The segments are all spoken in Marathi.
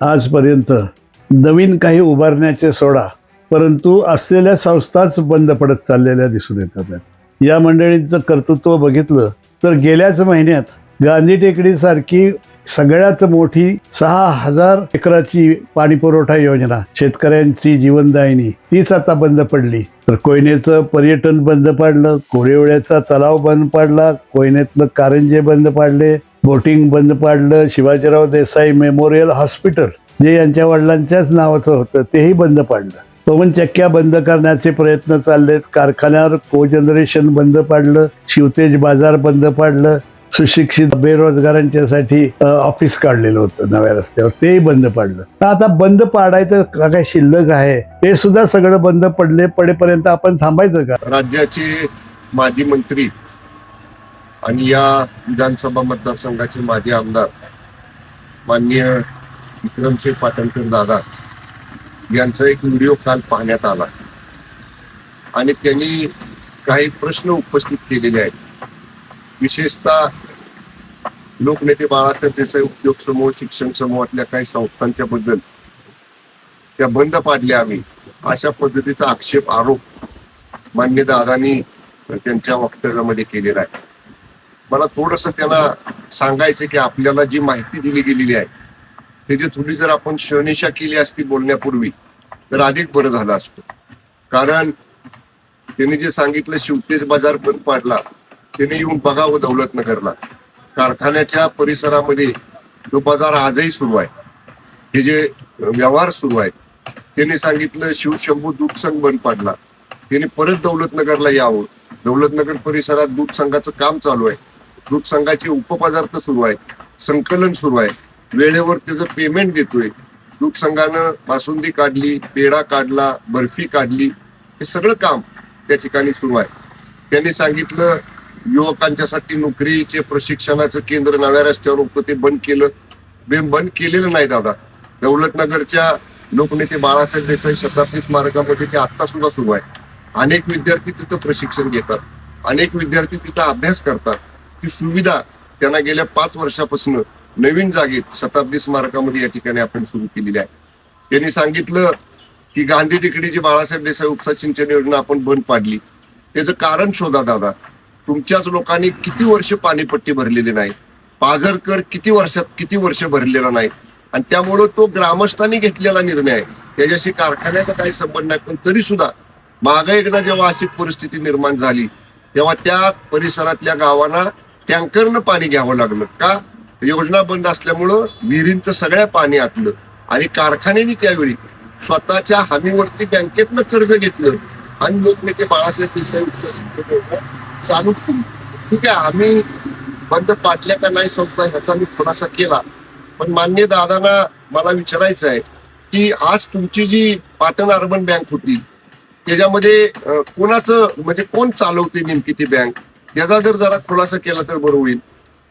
आजपर्यंत नवीन काही उभारण्याचे सोडा परंतु असलेल्या संस्थाच बंद पडत चाललेल्या दिसून येतात. या मंडळींचं कर्तृत्व बघितलं तर गेल्याच महिन्यात गांधी टेकडीसारखी सगळ्यात मोठी सहा हजार एकराची पाणी पुरवठा योजना शेतकऱ्यांची जीवनदायिनी तीच आता बंद पडली. तर कोयनेचं पर्यटन बंद पाडलं कोरेवळ्याचा तलाव बंद पाडला कोयनेतलं कारंजे बंद पाडले बोटिंग बंद पाडलं शिवाजीराव देसाई मेमोरियल हॉस्पिटल जे यांच्या वडिलांच्याच नावाचं होतं तेही बंद पाडलं. पवनचक्क्या बंद करण्याचे प्रयत्न चाललेत कारखान्यावर को जनरेशन बंद पाडलं शिवतेज बाजार बंद पाडलं सुशिक्षित बेरोजगारांच्यासाठी ऑफिस काढलेलं होतं नव्या रस्त्यावर तेही बंद पाडलं. आता बंद पाडायचं का काय शिल्लक आहे हे सुद्धा सगळं बंद पडले पडेपर्यंत आपण थांबायचं का? राज्याचे माजी मंत्री आणि या विधानसभा मतदारसंघाचे माजी आमदार माननीय विक्रमसिंह पाटणकर दादा यांचा एक व्हिडिओ काल पाहण्यात आला. आणि त्यांनी काही प्रश्न उपस्थित केलेले आहेत. विशेषतः लोकनेते बाळासाहेब देसाई उद्योग समूह शिक्षण समूहातल्या काही संस्थांच्या बद्दल त्या बंद पाडल्या आम्ही. अशा पद्धतीचा आक्षेप आरोप मान्य दादानी त्यांच्या वक्तव्यामध्ये केलेला आहे. मला थोडस त्याला सांगायचं की आपल्याला जी माहिती दिली गेलेली आहे त्याची थोडी जर आपण शहनिशा केली असती बोलण्यापूर्वी तर अधिक बरं झालं असतं. कारण त्यांनी जे सांगितलं शिवतेज बाजार बंद पाडला त्याने येऊन बघावं दौलतनगरला कारखान्याच्या परिसरामध्ये तो बाजार आजही सुरू आहे. हे जे व्यवहार सुरू आहेत त्यांनी सांगितलं शिवशंभू दूध संघ बंद पाडला. त्यांनी परत दौलतनगरला यावं. दौलतनगर परिसरात दूध संघाचं काम चालू आहे. दूध संघाचे उपपदार्थ सुरू आहेत संकलन सुरू आहे. वेळेवर त्याचं पेमेंट देतोय दूध संघानं बासुंदी काढली पेढा काढला बर्फी काढली हे सगळं काम त्या ठिकाणी सुरू आहे. त्यांनी सांगितलं युवकांच्यासाठी नोकरीचे प्रशिक्षणाचं केंद्र नव्या रस्त्यावर होतं ते बंद केलं. बे बंद केलेलं नाही दादा. दौलतनगरच्या लोकनेते बाळासाहेब देसाई शताब्दी स्मारकामध्ये ते आत्ता सुद्धा सुरू आहे. अनेक विद्यार्थी तिथं प्रशिक्षण घेतात. अनेक विद्यार्थी तिथं अभ्यास करतात. ती सुविधा त्यांना गेल्या पाच वर्षापासून नवीन जागेत शताब्दी स्मारकामध्ये या ठिकाणी आपण सुरू केलेली आहे. त्यांनी सांगितलं की गांधी जी बाळासाहेब देसाई उपसा सिंचन योजना आपण बंद पाडली. त्याचं कारण शोधा दादा. तुमच्याच लोकांनी किती वर्ष पाणीपट्टी भरलेली नाही? पाझरकर किती वर्षात किती वर्ष भरलेला नाही? आणि त्यामुळं तो ग्रामस्थांनी घेतलेला निर्णय आहे. त्याच्याशी कारखान्याचा काही संबंध नाही पण तरी सुद्धा मागे एकदा जेव्हा अशी परिस्थिती निर्माण झाली तेव्हा त्या परिसरातल्या गावांना टँकरनं पाणी घ्यावं लागलं. का? योजना बंद असल्यामुळं विहिरींचं सगळ्या पाणी आटलं. आणि कारखान्यानी त्यावेळी स्वतःच्या हमीवरती बँकेतनं कर्ज घेतलं. आणि लोकनेते बाळासाहेब देसाई योजना चालू केली ठीक आहे आम्ही बंद पाडल्या का नाही संस्था ह्याचा मी थोडासा केला. पण मान्य दादांना मला विचारायचं आहे की आज तुमची जी पाटण अर्बन बँक होती त्याच्यामध्ये कोणाचं म्हणजे कोण चालवते नेमकी ती बँक? त्याचा जर जरा खुलासा केला तर बरं होईल.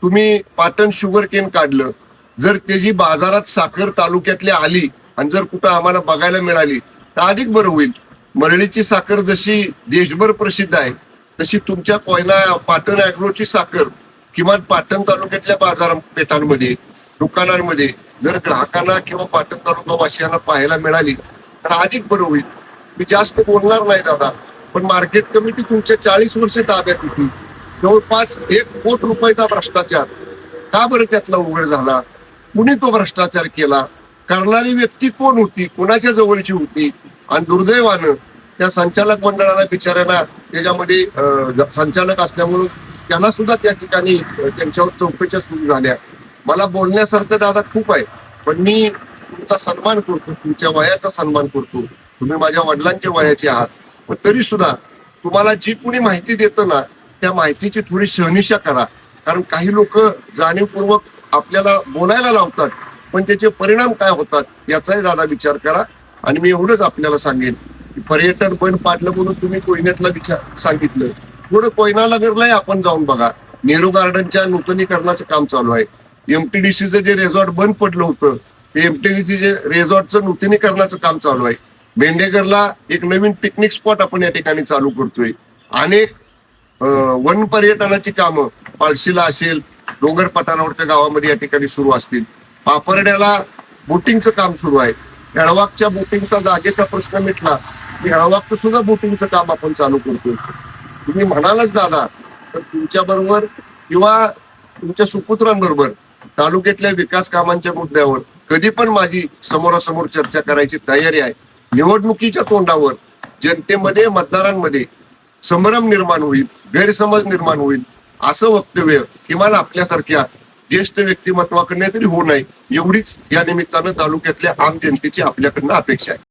तुम्ही पाटण शुगर केन काढलं जर त्याची बाजारात साखर तालुक्यातली आली आणि जर कुठं आम्हाला बघायला मिळाली तर अधिक बरं होईल. मरळीची साखर जशी देशभर प्रसिद्ध आहे तशी तुमच्या कोयना पाटण अॅग्रोची साखर किमान पाटण तालुक्यातल्या बाजारपेठांमध्ये दुकानांमध्ये जर ग्राहकांना किंवा पाटण तालुका वासियांना पाहायला मिळाली तर अधिक बरं होईल. मी जास्त बोलणार नाही दादा पण मार्केट कमिटी तुमच्या चाळीस वर्ष ताब्यात होती. जवळपास एक कोट रुपयाचा भ्रष्टाचार. का बरं त्यातला उघड झाला? कुणी तो भ्रष्टाचार केला? करणारी व्यक्ती कोण होती? कोणाच्या जवळची होती? आणि दुर्दैवानं त्या संचालक मंडळाला बिचाऱ्यांना त्याच्यामध्ये संचालक असल्यामुळं त्यांना सुद्धा त्या ठिकाणी त्यांच्यावर चौकशा सुरू झाल्या. मला बोलण्यासारखं दादा खूप आहे. पण मी तुमचा सन्मान करतो तुमच्या वयाचा सन्मान करतो. तुम्ही माझ्या वडिलांच्या वयाचे आहात. पण तरी सुद्धा तुम्हाला जी कुणी माहिती देतं ना त्या माहितीची थोडी शहनिशा करा. कारण काही लोक जाणीवपूर्वक आपल्याला बोलायला लावतात पण त्याचे परिणाम काय होतात याचाही दादा विचार करा. आणि मी एवढंच आपल्याला सांगेन की पर्यटन बंद पाडलं म्हणून तुम्ही कोयन्यातला विचार सांगितलं. थोडं कोयना नगरलाही आपण जाऊन बघा. नेहरू गार्डनच्या नूतनीकरणाचं काम चालू आहे. एमटीडीसीचं जे रेझॉर्ट बंद पडलं होतं ते एमटीडीसी जे रेझॉर्टचं नूतनीकरणाचं काम चालू आहे. बेंडेगरला एक नवीन पिकनिक स्पॉट आपण या ठिकाणी चालू करतोय. अनेक वन पर्यटनाची कामं पाळशीला असेल डोंगर पठारावरच्या गावामध्ये या ठिकाणी सुरू असतील. पापरड्याला बोटिंगचं काम सुरू आहे. हेळवाकच्या बोटिंगचा जागेचा प्रश्न मिटला की हेळवाकचं सुद्धा बोटिंगचं काम आपण चालू करतो तुम्ही म्हणालच दादा तर तुमच्या बरोबर किंवा तुमच्या सुपुत्रांबरोबर तालुक्यातल्या विकास कामांच्या मुद्द्यावर कधी पण माझी समोरासमोर चर्चा करायची तयारी आहे. निवडणुकीच्या तोंडावर जनतेमध्ये मतदारांमध्ये संभ्रम निर्माण होईल गैरसमज निर्माण होईल असं वक्तव्य किमान आपल्यासारख्या ज्येष्ठ व्यक्तिमत्वाकडनं तरी होऊ नये एवढीच या निमित्तानं तालुक्यातल्या आम जनतेची आपल्याकडनं अपेक्षा आहे.